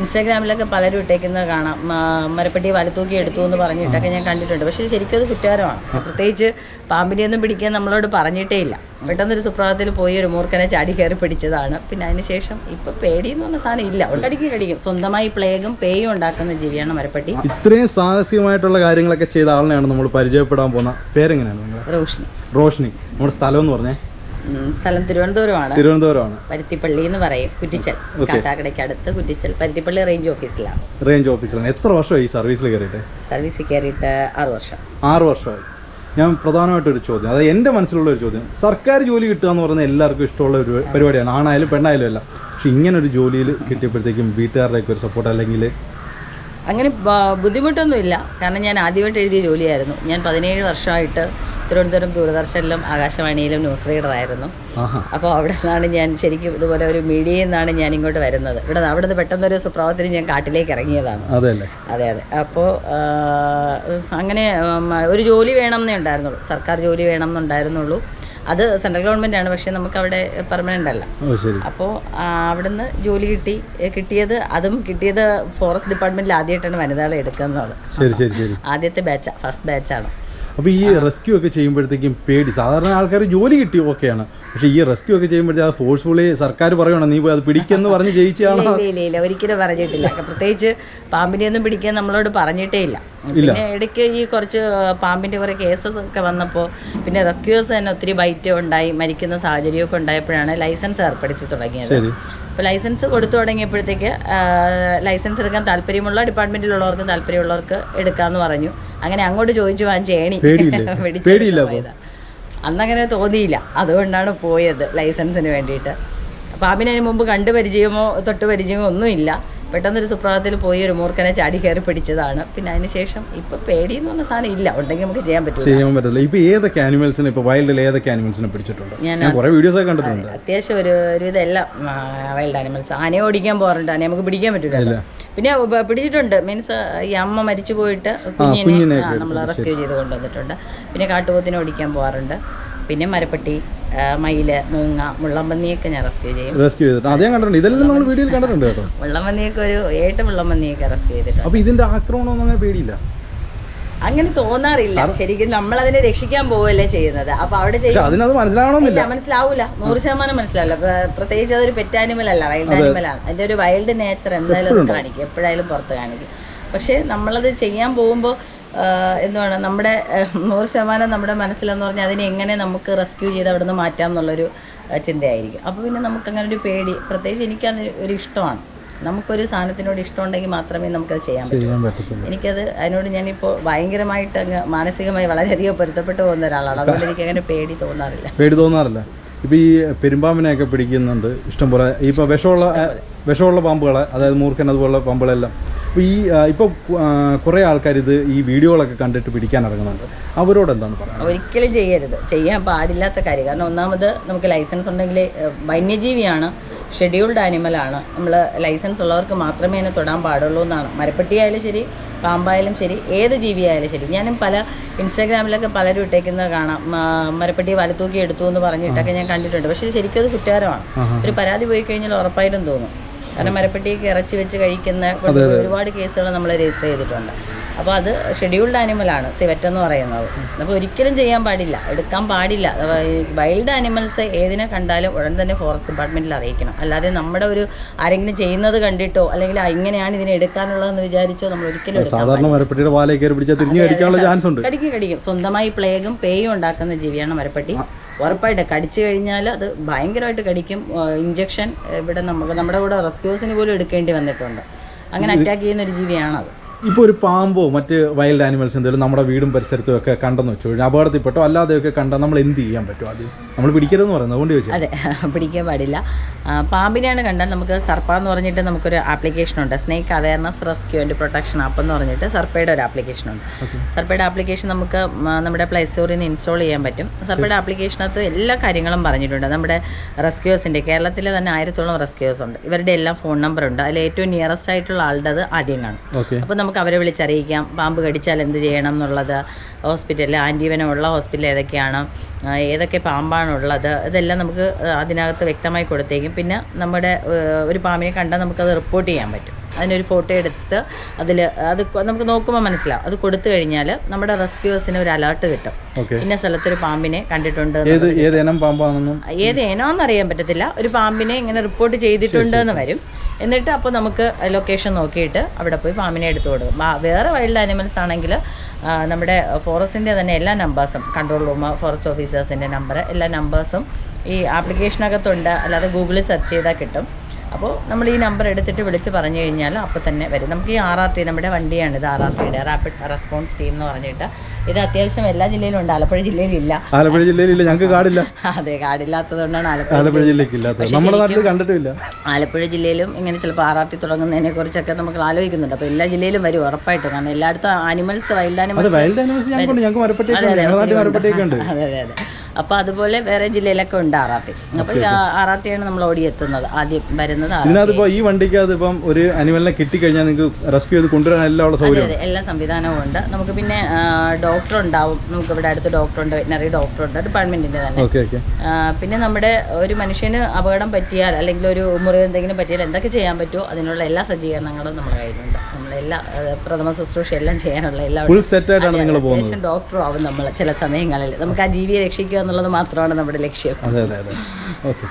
ഇൻസ്റ്റാഗ്രാമിലൊക്കെ പലരും ഇട്ടേക്കുന്നത് കാണാം. മരപ്പെട്ടി വലത്തൂക്കി എടുത്തു എന്ന് പറഞ്ഞിട്ടൊക്കെ ഞാൻ കണ്ടിട്ടുണ്ട്. പക്ഷേ ശരിക്കും അത് കുറ്റകരമാണ്. പ്രത്യേകിച്ച് പാമ്പിനെ ഒന്നും പിടിക്കാൻ നമ്മളോട് പറഞ്ഞിട്ടേ ഇല്ല. പെട്ടെന്നൊരു സുപ്രഭാതത്തിൽ പോയി ഒരു മൂർക്കനെ ചാടി കയറി പിടിച്ചതാണ്. പിന്നെ അതിനുശേഷം ഇപ്പൊ പേടി എന്ന് പറഞ്ഞ സാധനം ഇല്ല. കടിക്കും കടിക്കും. സ്വന്തമായി പ്ലേഗും പേയും ഉണ്ടാക്കുന്ന ജീവിയാണ് മരപ്പെട്ടി. ഇത്രയും സാഹസികമായിട്ടുള്ള കാര്യങ്ങളൊക്കെ ചെയ്ത ആളിനെയാണ് നമ്മൾ പരിചയപ്പെടാൻ പോകുന്ന. പേരെങ്ങനെയാണ് റോഷ്നി. റോഷിനി. നമ്മുടെ സ്ഥലം എന്ന് പറഞ്ഞേ. സ്ഥലം തിരുവനന്തപുരമാണ്. തിരുവനന്തപുരമാണ്. പരുത്തിപ്പള്ളി എന്ന് പറയും കുറ്റിച്ചൽ. കാട്ടാക്കടയ്ക്ക് അടുത്ത് കുറ്റിച്ചൽ. പരുത്തിപ്പള്ളി റേഞ്ച് ഓഫീസിലാണ്. റേഞ്ച് ഓഫീസിലാണ്. എത്ര വർഷമായി ഈ സർവീസിൽ കയറിയിട്ട്? സർവീസിൽ കയറിയിട്ട് ആറ് വർഷം. ആറ് വർഷമായി. ഞാൻ പ്രധാനമായിട്ട് ഒരു ചോദ്യം അതായത് എന്റെ മനസ്സിലുള്ള ഒരു ചോദ്യം സർക്കാർ ജോലി കിട്ടുക എന്ന് പറയുന്നത് എല്ലാവർക്കും ഇഷ്ടമുള്ള ഒരു പരിപാടിയാണ്. ആണായാലും പെണ്ണായാലും അല്ല. പക്ഷെ ഇങ്ങനെ ഒരു ജോലിയിൽ കിട്ടിയപ്പോഴത്തേക്കും വീട്ടുകാരുടെയൊക്കെ ഒരു സപ്പോർട്ട് അല്ലെങ്കിൽ അങ്ങനെ ബുദ്ധിമുട്ടൊന്നുമില്ല. കാരണം ഞാൻ ആദ്യമായിട്ട് എഴുതിയ ജോലിയായിരുന്നു. ഞാൻ പതിനേഴ് വർഷമായിട്ട് തിരുവനന്തപുരം ദൂരദർശനിലും ആകാശവാണിയിലും ന്യൂസ് റീഡറായിരുന്നു. ആയിരുന്നു അപ്പോൾ അവിടെ നിന്നാണ് ഞാൻ ശരിക്കും ഇതുപോലെ ഒരു മീഡിയയിൽ നിന്നാണ് ഞാൻ ഇങ്ങോട്ട് വരുന്നത്. ഇവിടെ അവിടെ നിന്ന് പെട്ടെന്നൊരു സുപ്രഭാതത്തിന് ഞാൻ കാട്ടിലേക്ക് ഇറങ്ങിയതാണ്. അതെ അതെ അപ്പോൾ അങ്ങനെ ഒരു ജോലി വേണം എന്നേ ഉണ്ടായിരുന്നുള്ളൂ. സർക്കാർ ജോലി വേണം എന്നുണ്ടായിരുന്നുള്ളൂ അത് സെൻട്രൽ ഗവൺമെന്റ് ആണ് പക്ഷെ നമുക്ക് അവിടെ പെർമനന്റ് അല്ല അപ്പോൾ അവിടുന്ന് ജോലി കിട്ടി. കിട്ടിയത് അതും കിട്ടിയത് ഫോറസ്റ്റ് ഡിപ്പാർട്ട്മെന്റിൽ ആദ്യമായിട്ടാണ് വനിതകളെ എടുക്കുന്നത്. ആദ്യത്തെ ബാച്ച് ഫസ്റ്റ് ബാച്ചാണ്. അപ്പോൾ ഈ റെസ്ക്യൂ ഒക്കെ ചെയ്യുമ്പോഴത്തേക്കും പേടി. സാധാരണ ആൾക്കാർ ജോലി കിട്ടി ഓക്കെയാണ് പക്ഷെ ഈ റെസ്ക്യൂ ഒക്കെ ചെയ്യുമ്പോഴത്തേക്ക് അത് ഫോഴ്സ്ഫുള്ളി സർക്കാർ പറയണം നീ പോയി അത് പിടിക്കെന്ന് പറഞ്ഞ് ജയിച്ചാണ്? ഇല്ല ഇല്ല ഒരിക്കലും പറഞ്ഞിട്ടില്ല. പ്രത്യേകിച്ച് പാമ്പിനെ ഒന്നും പിടിക്കാൻ നമ്മളോട് പറഞ്ഞിട്ടേ ഇല്ല. പിന്നെ ഇടയ്ക്ക് ഈ കുറച്ച് പാമ്പിന്റെ കുറെ കേസസ് ഒക്കെ വന്നപ്പോൾ പിന്നെ റെസ്ക്യൂസ് തന്നെ ഒത്തിരി ബൈറ്റ് ഉണ്ടായി മരിക്കുന്ന സാഹചര്യമൊക്കെ ഉണ്ടായപ്പോഴാണ് ലൈസൻസ് ഏർപ്പെടുത്തി തുടങ്ങിയത്. അപ്പോൾ ലൈസൻസ് കൊടുത്തു തുടങ്ങിയപ്പോഴത്തേക്ക് ലൈസൻസ് എടുക്കാൻ താല്പര്യമുള്ള ഡിപ്പാർട്ട്മെന്റിലുള്ളവർക്ക് താല്പര്യമുള്ളവർക്ക് എടുക്കാന്ന് പറഞ്ഞു അങ്ങനെ അങ്ങോട്ട് ചോദിച്ചു വാങ്ങിച്ച ഏണി പേടിയില്ലേ? അപ്പൊ? അന്നങ്ങനെ തോന്നിയില്ല അതുകൊണ്ടാണ് പോയത് ലൈസൻസിന് വേണ്ടിയിട്ട് പാമ്പിനെ അതിന് മുമ്പ് കണ്ടു പരിചയമോ തൊട്ട് പരിചയമോ ഒന്നുമില്ല. പെട്ടെന്നൊരു സുപ്രഭാതത്തിൽ പോയി ഒരു മൂർക്കനെ ചാടി കയറി പിടിച്ചതാണ്. പിന്നെ അതിനുശേഷം ഇപ്പൊ പേടി എന്ന് പറഞ്ഞ സാധനം ഇല്ല. ഉണ്ടെങ്കിൽ നമുക്ക് ചെയ്യാൻ പറ്റില്ല ചെയ്യാൻ പറ്റില്ല ഇപ്പൊ ഏതൊക്കെ ആനിമൽസിനെ ഇപ്പൊ വൈൽഡിൽ ഏതൊക്കെ ആനിമൽസിനെ പിടിച്ചിട്ടുണ്ട്? ഞാൻ കുറേ വീഡിയോസ് ഒക്കെ കണ്ടിട്ടുണ്ട്. അത്യാവശ്യം ഒരു ഒരുവിധം എല്ലാം വൈൽഡ് ആനിമൽസ് ആനയെ ഓടിക്കാൻ പോകാറുണ്ട്. ആനയെ നമുക്ക് പിടിക്കാൻ പറ്റില്ല പിന്നെ പിടിച്ചിട്ടുണ്ട്. മീൻസ് ഈ അമ്മ മരിച്ചു പോയിട്ട് കുഞ്ഞിനെ നമ്മൾ റെസ്ക്യൂ ചെയ്ത് കൊണ്ടുവന്നിട്ടുണ്ട്. പിന്നെ കാട്ടുപോത്തിനെ ഓടിക്കാൻ പോകാറുണ്ട്. പിന്നെ മരപ്പെട്ടി മയിൽ മൂങ്ങ മുള്ളമ്പന്നിയൊക്കെ ഞാൻ റെസ്ക്യൂ ചെയ്യും. റെസ്ക്യൂ ചെയ്തിട്ട്. അതേ കണ്ടിട്ടുണ്ട്. ഇതെല്ലാം നമ്മൾ വീഡിയോയിൽ കണ്ടിട്ടുണ്ട് കേട്ടോ. മുള്ളമ്പന്നിയൊക്കെ ഒരു ഏട്ട് മുള്ളമ്പന്നിയൊക്കെ റെസ്ക്യൂ ചെയ്തിട്ടുണ്ട്. അപ്പോൾ ഇതിന്റെ ആക്രമണമൊന്നും അങ്ങനെ പേടിയില്ല? അങ്ങനെ തോന്നാറില്ല. ശരിക്കും നമ്മൾ അതിനെ രക്ഷിക്കാൻ പോവല്ലേ ചെയ്യുന്നത്. അപ്പൊ അവിടെ ഇല്ല മനസ്സിലാവൂല. നൂറ് ശതമാനം മനസ്സിലാവില്ല. പ്ര- പ്രത്യേകിച്ച് അതൊരു പെറ്റ് ആനിമൽ അല്ല. വൈൽഡ് ആനിമൽ ആണ്. അതിന്റെ ഒരു വൈൽഡ് നേച്ചർ എന്തായാലും കാണിക്കും. എപ്പോഴായാലും പുറത്ത് കാണിക്കും. പക്ഷെ നമ്മളത് ചെയ്യാൻ പോകുമ്പോൾ എന്താണ് നമ്മുടെ നൂറ് ശതമാനം നമ്മുടെ മനസ്സിലെന്ന് പറഞ്ഞാൽ അതിനെ എങ്ങനെ നമുക്ക് റെസ്ക്യൂ ചെയ്ത് അവിടെ നിന്ന് മാറ്റാം എന്നുള്ളൊരു ചിന്തയായിരിക്കും. അപ്പോൾ പിന്നെ നമുക്ക് അങ്ങനെ ഒരു പേടി. പ്രത്യേകിച്ച് എനിക്കത് ഒരു ഇഷ്ടമാണ്. നമുക്കൊരു സാധനത്തിനോട് ഇഷ്ടമുണ്ടെങ്കിൽ മാത്രമേ നമുക്കത് ചെയ്യാൻ പറ്റൂ. എനിക്കത് അതിനോട് ഞാനിപ്പോൾ ഭയങ്കരമായിട്ട് അങ്ങ് മാനസികമായി വളരെയധികം പൊരുത്തപ്പെട്ടു പോകുന്ന ഒരാളാണ്. അതുകൊണ്ട് എനിക്ക് അങ്ങനെ പേടി തോന്നാറില്ല. പേടി തോന്നാറില്ല. ഇപ്പൊ ഈ പെരുമ്പാമ്പിനെയൊക്കെ പിടിക്കുന്നുണ്ട്. ഇഷ്ടംപോലെ. ഇപ്പൊ വിഷമുള്ള വിഷമുള്ള പാമ്പുകളെ അതായത് മൂർഖൻ അതുപോലുള്ള പാമ്പുകളെല്ലാം ഇപ്പൊ ഈ ഇപ്പോൾ കുറേ ആൾക്കാർ ഇത് ഈ വീഡിയോകളൊക്കെ കണ്ടിട്ട് പിടിക്കാൻ ഇറങ്ങുന്നുണ്ട്. അവരോട് എന്താണ് പറയുന്നത് ഒരിക്കലും ചെയ്യരുത്. ചെയ്യാൻ പാടില്ലാത്ത കാര്യം. കാരണം ഒന്നാമത് നമുക്ക് ലൈസൻസ് ഉണ്ടെങ്കിൽ വന്യജീവിയാണ് ഷെഡ്യൂൾഡ് ആനിമലാണ്. നമ്മൾ ലൈസൻസ് ഉള്ളവർക്ക് മാത്രമേ അതിനെ തൊടാൻ പാടുള്ളൂ എന്നാണ്. മരപ്പെട്ടിയായാലും ശരി പാമ്പായാലും ശരി ഏത് ജീവിയായാലും ശരി. ഞാനും പല ഇൻസ്റ്റാഗ്രാമിലൊക്കെ പലരും ഇട്ടേക്കുന്നത് കാണാം. മരപ്പെട്ടി വലത്തൂക്കി എടുത്തു എന്ന് പറഞ്ഞിട്ടൊക്കെ ഞാൻ കണ്ടിട്ടുണ്ട്. പക്ഷേ ശരിക്കും അത് കുറ്റകരമാണ്. ഒരു പരാതി പോയി കഴിഞ്ഞാൽ ഉറപ്പായിട്ടും തോന്നും. കാരണം മരപ്പെട്ടിയൊക്കെ ഇറച്ചി വെച്ച് കഴിക്കുന്ന ഒരുപാട് കേസുകൾ നമ്മൾ രജിസ്റ്റർ ചെയ്തിട്ടുണ്ട്. അപ്പോൾ അത് ഷെഡ്യൂൾഡ് ആനിമലാണ് സിവറ്റ് എന്ന് പറയുന്നത്. അപ്പോൾ ഒരിക്കലും ചെയ്യാൻ പാടില്ല എടുക്കാൻ പാടില്ല. വൈൽഡ് ആനിമൽസ് ഏതിനെ കണ്ടാലും ഉടൻ തന്നെ ഫോറസ്റ്റ് ഡിപ്പാർട്ട്മെന്റിൽ അറിയിക്കണം. അല്ലാതെ നമ്മുടെ ഒരു ആരെങ്കിലും ചെയ്യുന്നത് കണ്ടിട്ടോ അല്ലെങ്കിൽ ഇങ്ങനെയാണ് ഇതിനെ എടുക്കാനുള്ളതെന്ന് വിചാരിച്ചോ നമ്മൾ ഒരിക്കലും സാധാരണ മരപ്പെട്ടിയുടെ വാലേ കയറി പിടിച്ചാൽ തിരിഞ്ഞു കടിക്കാനുള്ള ചാൻസ് ഉണ്ട്. കടിക്കും കടിക്കും. സ്വന്തമായി പ്ലേഗും പേയും ഉണ്ടാക്കുന്ന ജീവിയാണ് മരപ്പട്ടി. ഉറപ്പായിട്ട് കടിച്ചു കഴിഞ്ഞാൽ അത് ഭയങ്കരമായിട്ട് കടിക്കും. ഇഞ്ചക്ഷൻ ഇവിടെ നമുക്ക് നമ്മുടെ കൂടെ റെസ്ക്യൂസിന് പോലും എടുക്കേണ്ടി വന്നിട്ടുണ്ട്. അങ്ങനെ അറ്റാക്ക് ചെയ്യുന്ന ഒരു ജീവിയാണത്. ഇപ്പൊ ഒരു പാമ്പോ മറ്റ് വൈൽഡ് ആനിമൽസ് എന്തെങ്കിലും നമ്മുടെ വീടും പരിസരത്തും ഒക്കെ കണ്ടെന്ന് വെച്ചു കഴിഞ്ഞാൽ അപകടത്തിൽപ്പെട്ടോ അല്ലാതെയൊക്കെ കണ്ടാൽ നമ്മൾ എന്ത് ചെയ്യാൻ പറ്റും ആദ്യം? നമ്മൾ പിടിക്കരുതെന്ന് പറയുന്നത്. അതുകൊണ്ട് ചോദിച്ചു അതെ പിടിക്കാൻ പാടില്ല. പാമ്പിനെയാണ് കണ്ടാൽ നമുക്ക് സർപ്പ എന്ന് പറഞ്ഞിട്ട് നമുക്കൊരു ആപ്ലിക്കേഷൻ ഉണ്ട്. Snake awareness rescue and protection app എന്ന് പറഞ്ഞിട്ട് സർപ്പയുടെ ഒരു ആപ്ലിക്കേഷൻ ഉണ്ട്. സർപ്പയുടെ ആപ്ലിക്കേഷൻ നമുക്ക് നമ്മുടെ പ്ലേ സ്റ്റോറിൽ നിന്ന് ഇൻസ്റ്റാൾ ചെയ്യാൻ പറ്റും. സർപ്പയുടെ ആപ്ലിക്കേഷനകത്ത് എല്ലാ കാര്യങ്ങളും പറഞ്ഞിട്ടുണ്ട്. നമ്മുടെ റെസ്ക്യൂസിന്റെ കേരളത്തിലെ തന്നെ ആയിരത്തോളം റെസ്ക്യൂസ് ഉണ്ട്. ഇവരുടെ എല്ലാം ഫോൺ നമ്പർ ഉണ്ട്. അതിൽ ഏറ്റവും നിയറസ്റ്റ് ആയിട്ടുള്ള ആളുടെ അത് ആദ്യം കാണും അപ്പോൾ നമുക്ക് അവരെ വിളിച്ചറിയിക്കാം. പാമ്പ് കടിച്ചാൽ എന്ത് ചെയ്യണം എന്നുള്ളത്? ഹോസ്പിറ്റലിൽ ആന്റീവനമുള്ള ഹോസ്പിറ്റൽ ഏതൊക്കെയാണ്? ഏതൊക്കെ ഏതൊക്കെ പാമ്പാണുള്ളത് ഇതെല്ലാം നമുക്ക് അതിനകത്ത് വ്യക്തമായി കൊടുത്തേക്കും. പിന്നെ നമ്മുടെ ഒരു പാമ്പിനെ കണ്ടാൽ നമുക്കത് റിപ്പോർട്ട് ചെയ്യാൻ പറ്റും. അതിനൊരു ഫോട്ടോ എടുത്ത് അതിൽ അത് നമുക്ക് നോക്കുമ്പോൾ മനസ്സിലാവും. അത് കൊടുത്തു കഴിഞ്ഞാൽ നമ്മുടെ റെസ്ക്യൂസിന് ഒരു അലേർട്ട് കിട്ടും. ഇന്ന സ്ഥലത്തൊരു പാമ്പിനെ കണ്ടിട്ടുണ്ട് ഏത് ഇനം പാമ്പാണെന്നും? ഏത് അറിയാൻ പറ്റത്തില്ല. ഒരു പാമ്പിനെ ഇങ്ങനെ റിപ്പോർട്ട് ചെയ്തിട്ടുണ്ട് എന്ന് വരും. എന്നിട്ട് അപ്പോൾ നമുക്ക് ലൊക്കേഷൻ നോക്കിയിട്ട് അവിടെ പോയി പാമ്പിനെ എടുത്തു കൊടുക്കും. വേറെ വൈൽഡ് ആനിമൽസ് ആണെങ്കിൽ നമ്മുടെ ഫോറസ്റ്റിന്റെ തന്നെ എല്ലാ നമ്പേഴ്സും കൺട്രോൾ റൂം ഫോറസ്റ്റ് ഓഫീസേഴ്സിന്റെ നമ്പർ എല്ലാ നമ്പേഴ്സും ഈ ആപ്ലിക്കേഷനകത്തുണ്ട് അല്ലാതെ ഗൂഗിളിൽ സെർച്ച് ചെയ്താൽ കിട്ടും. അപ്പോൾ നമ്മൾ ഈ നമ്പർ എടുത്തിട്ട് വിളിച്ച് പറഞ്ഞു കഴിഞ്ഞാൽ അപ്പോൾ തന്നെ വരും. നമുക്ക് ഈ ആർ ആർ ടി നമ്മുടെ വണ്ടിയാണ് ഇത് ആർ ആർ ടിയുടെ റാപ്പിഡ് റെസ്പോൺസ് ടീം എന്ന് പറഞ്ഞിട്ട്. ഇത് അത്യാവശ്യം എല്ലാ ജില്ലയിലും ഉണ്ട്. ആലപ്പുഴ ജില്ലയിലില്ല. ആലപ്പുഴ ജില്ലയിലില്ല. ഞങ്ങൾക്ക് കാടില്ല. അതെ കാടില്ലാത്തതുകൊണ്ടാണ് ആലപ്പുഴ ആലപ്പുഴ ജില്ലയ്ക്ക് ഇല്ലാത്തത് നമ്മുടെ നാട്ടിൽ കണ്ടിട്ടില്ല ആലപ്പുഴ ജില്ലയിലും ഇങ്ങനെ ചിലപ്പോൾ ആർ ആർ ടി തുടങ്ങുന്നതിനെ കുറിച്ചൊക്കെ നമുക്ക് ആലോചിക്കുന്നുണ്ട്. അപ്പോൾ എല്ലാ ജില്ലയിലും വരും ഉറപ്പായിട്ടും. കാരണം എല്ലായിടത്തും ആനിമൽസ് വൈൽഡ് ആനിമൽസ് അതെ അതെ അതെ. അപ്പോൾ അതുപോലെ വേറെ ജില്ലയിലൊക്കെ ഉണ്ട് ആറാട്ടി അപ്പോൾ ഈ ആറാട്ടിയാണ് നമ്മൾ ഓടിയെത്തുന്നത്. ആദ്യം വരുന്നത് ആറാട്ടി ഇതിനകത്തിപ്പോ ഈ വണ്ടിക്ക് അതിപ്പം ഒരു അനിമലിനെ കിട്ടിക്കഴിഞ്ഞാൽ നിങ്ങൾക്ക് റെസ്ക്യൂ ചെയ്ത് കൊണ്ടുവരാൻ എല്ലാ സൗകര്യം എല്ലാ സംവിധാനവും ഉണ്ട്. നമുക്ക് പിന്നെ ഡോക്ടർ ഉണ്ടാവും. നമുക്ക് ഇവിടെ അടുത്ത് ഡോക്ടർ ഉണ്ട് വെറ്റിനറി ഡോക്ടർ ഉണ്ട് ഡിപ്പാർട്ട്മെന്റിന്റെ തന്നെ. Okay okay. പിന്നെ നമ്മുടെ ഒരു മനുഷ്യന് അപകടം പറ്റിയാൽ അല്ലെങ്കിൽ ഒരു മുറിവ് എന്തെങ്കിലും പറ്റിയാൽ എന്തൊക്കെ ചെയ്യാൻ പറ്റുമോ അതിനുള്ള എല്ലാ സജ്ജീകരണങ്ങളും നമ്മുടെ കയ്യിലുണ്ട്. നമ്മളെല്ലാ പ്രഥമ ശുശ്രൂഷ എല്ലാം ചെയ്യാനുള്ള എല്ലാ ഡോക്ടറും ആവും നമ്മൾ ചില സമയങ്ങളിൽ. നമുക്ക് ആ ജീവിയെ രക്ഷിക്കുക എന്നുള്ളത് മാത്രമാണ് നമ്മുടെ ലക്ഷ്യം. അതെ അതെ അതെ. ഓക്കെ.